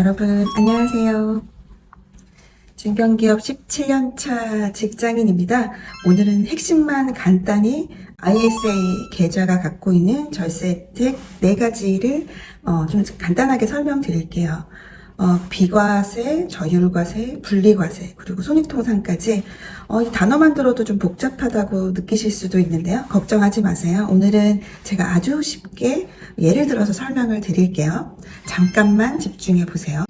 여러분 안녕하세요. 중견기업 17년차 직장인입니다. 오늘은 핵심만 간단히 ISA 계좌가 갖고 있는 절세 혜택 4가지를 어, 좀 간단하게 설명드릴게요. 어, 비과세, 저율과세, 분리과세, 그리고 손익통상까지 어, 이 단어만 들어도 좀 복잡하다고 느끼실 수도 있는데요. 걱정하지 마세요. 오늘은 제가 아주 쉽게 예를 들어서 설명을 드릴게요. 잠깐만 집중해 보세요.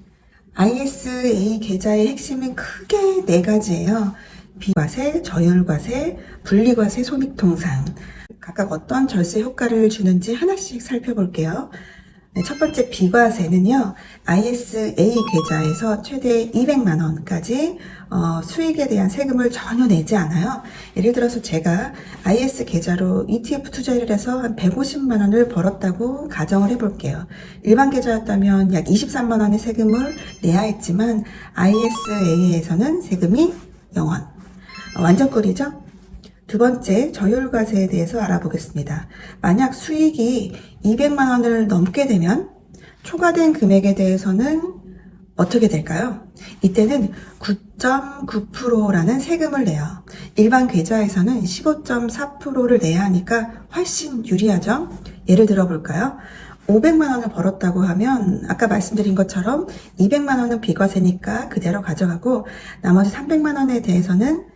ISA 계좌의 핵심은 크게 네 가지예요. 비과세, 저율과세, 분리과세, 손익통상. 각각 어떤 절세 효과를 주는지 하나씩 살펴볼게요. 네, 첫 번째 비과세는요, ISA 계좌에서 최대 200만 원까지 어, 수익에 대한 세금을 전혀 내지 않아요. 예를 들어서 제가 IS 계좌로 ETF 투자를 해서 한 150만 원을 벌었다고 가정을 해볼게요. 일반 계좌였다면 약 23만 원의 세금을 내야 했지만 ISA에서는 세금이 0원. 어, 완전 꿀이죠? 두 번째, 저율과세에 대해서 알아보겠습니다. 만약 수익이 200만 원을 넘게 되면 초과된 금액에 대해서는 어떻게 될까요? 이때는 9.9%라는 세금을 내요. 일반 계좌에서는 15.4%를 내야 하니까 훨씬 유리하죠? 예를 들어 볼까요? 500만 원을 벌었다고 하면 아까 말씀드린 것처럼 200만 원은 비과세니까 그대로 가져가고 나머지 300만 원에 대해서는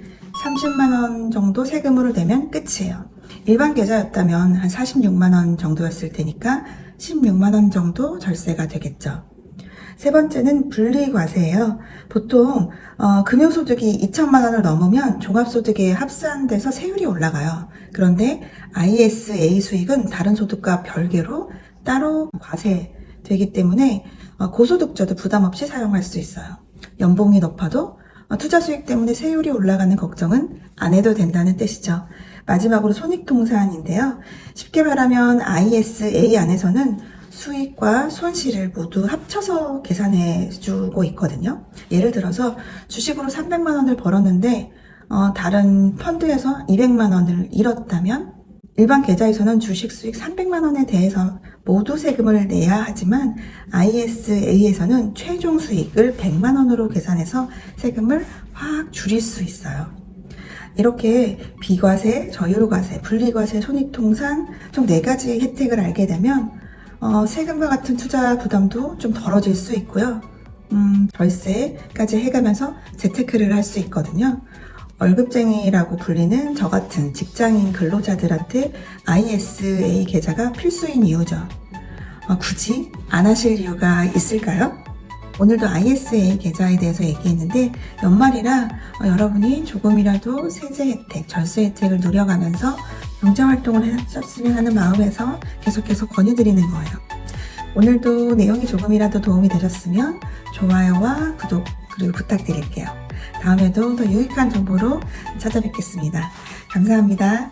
30만 원 정도 세금으로 내면 끝이에요. 일반 계좌였다면 한 46만 원 정도였을 테니까 16만 원 정도 절세가 되겠죠. 세 번째는 분리과세예요. 보통 어, 금융소득이 2천만 원을 넘으면 종합소득에 합산돼서 세율이 올라가요. 그런데 ISA 수익은 다른 소득과 별개로 따로 과세되기 때문에 어, 고소득자도 부담 없이 사용할 수 있어요. 연봉이 높아도 어, 투자 수익 때문에 세율이 올라가는 걱정은 안 해도 된다는 뜻이죠. 마지막으로 손익통산인데요. 쉽게 말하면 ISA 안에서는 수익과 손실을 모두 합쳐서 계산해 주고 있거든요. 예를 들어서 주식으로 300만 원을 벌었는데 어, 다른 펀드에서 200만 원을 잃었다면 일반 계좌에서는 주식 수익 300만 원에 대해서 모두 세금을 내야 하지만 ISA에서는 최종 수익을 100만 원으로 계산해서 세금을 확 줄일 수 있어요. 이렇게 비과세, 저율과세, 분리과세, 손익통산 총 네 가지 혜택을 알게 되면 어, 세금과 같은 투자 부담도 좀 덜어질 수 있고요. 음, 절세까지 해가면서 재테크를 할 수 있거든요. 월급쟁이라고 불리는 저 같은 직장인 근로자들한테 ISA 계좌가 필수인 이유죠. 어, 굳이 안 하실 이유가 있을까요? 오늘도 ISA 계좌에 대해서 얘기했는데 연말이라 어, 여러분이 조금이라도 세제 혜택, 절세 혜택을 누려가면서 경제 활동을 하셨으면 하는 마음에서 계속해서 권유드리는 거예요. 오늘도 내용이 조금이라도 도움이 되셨으면 좋아요와 구독 그리고 부탁드릴게요. 다음에도 더 유익한 정보로 찾아뵙겠습니다. 감사합니다.